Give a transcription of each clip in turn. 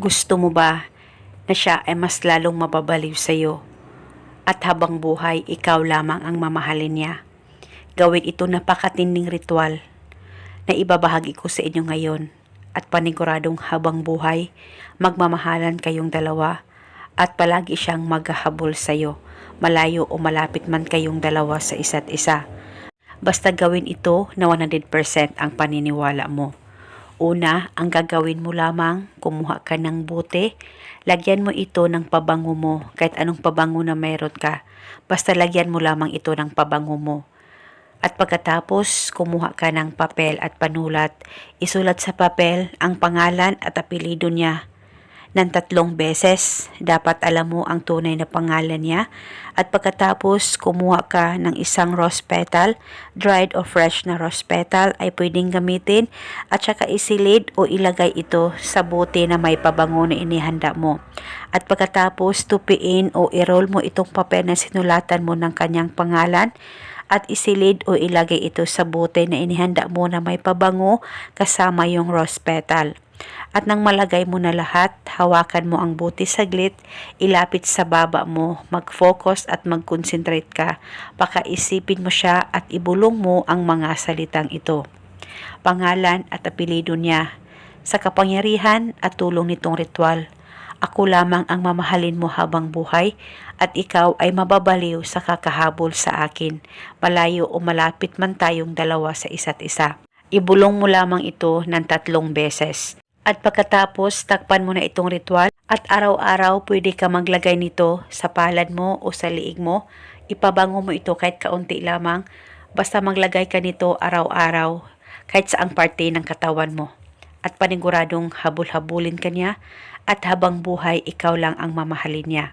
Gusto mo ba na siya ay mas lalong mababaliw sa iyo? At habang buhay, ikaw lamang ang mamahalin niya. Gawin ito napakatinding ritual na ibabahagi ko sa inyo ngayon at paniguradong habang buhay, magmamahalan kayong dalawa at palagi siyang maghahabol sa iyo, malayo o malapit man kayong dalawa sa isa't isa. Basta gawin ito na 100% ang paniniwala mo. Una, ang gagawin mo lamang, kumuha ka ng bote, lagyan mo ito ng pabango mo, kahit anong pabango na meron ka. Basta lagyan mo lamang ito ng pabango mo. At pagkatapos, kumuha ka ng papel at panulat. Isulat sa papel ang pangalan at apelido niya ng tatlong beses. Dapat alam mo ang tunay na pangalan niya. At pagkatapos, kumuha ka ng isang rose petal, dried o fresh na rose petal ay pwedeng gamitin at saka isilid o ilagay ito sa bote na may pabango na inihanda mo. At pagkatapos, tupiin o i-roll mo itong papel na sinulatan mo ng kanyang pangalan at isilid o ilagay ito sa bote na inihanda mo na may pabango kasama yung rose petal. At nang malagay mo na lahat, hawakan mo ang bote saglit, ilapit sa baba mo, mag-focus at mag-concentrate ka. Pakaisipin mo siya at ibulong mo ang mga salitang ito. Pangalan at apelido niya. Sa kapangyarihan at tulong nitong ritual, ako lamang ang mamahalin mo habang buhay at ikaw ay mababaliw sa kakahabol sa akin, malayo o malapit man tayong dalawa sa isa't isa. Ibulong mo lamang ito ng tatlong beses. At pagkatapos, takpan mo na itong ritual at araw-araw pwede ka maglagay nito sa palad mo o sa liig mo. Ipabango mo ito kahit kaunti lamang. Basta maglagay ka nito araw-araw kahit saang parte ng katawan mo. At paniguradong habol-habulin ka niya at habang buhay ikaw lang ang mamahalin niya.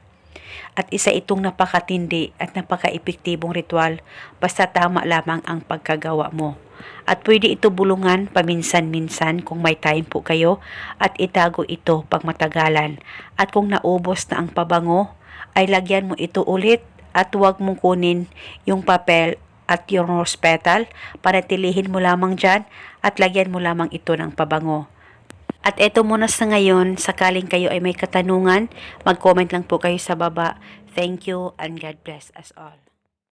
At isa itong napakatindi at napaka-epektibong ritual basta tama lamang ang pagkagawa mo. At pwede ito bulungan paminsan-minsan kung may time po kayo at itago ito pag matagalan. At kung naubos na ang pabango, ay lagyan mo ito ulit at huwag mong kunin yung papel at yung rose petal para tilihin mo lamang dyan at lagyan mo lamang ito ng pabango. At eto muna sa ngayon, sakaling kayo ay may katanungan, mag-comment lang po kayo sa baba. Thank you and God bless us all.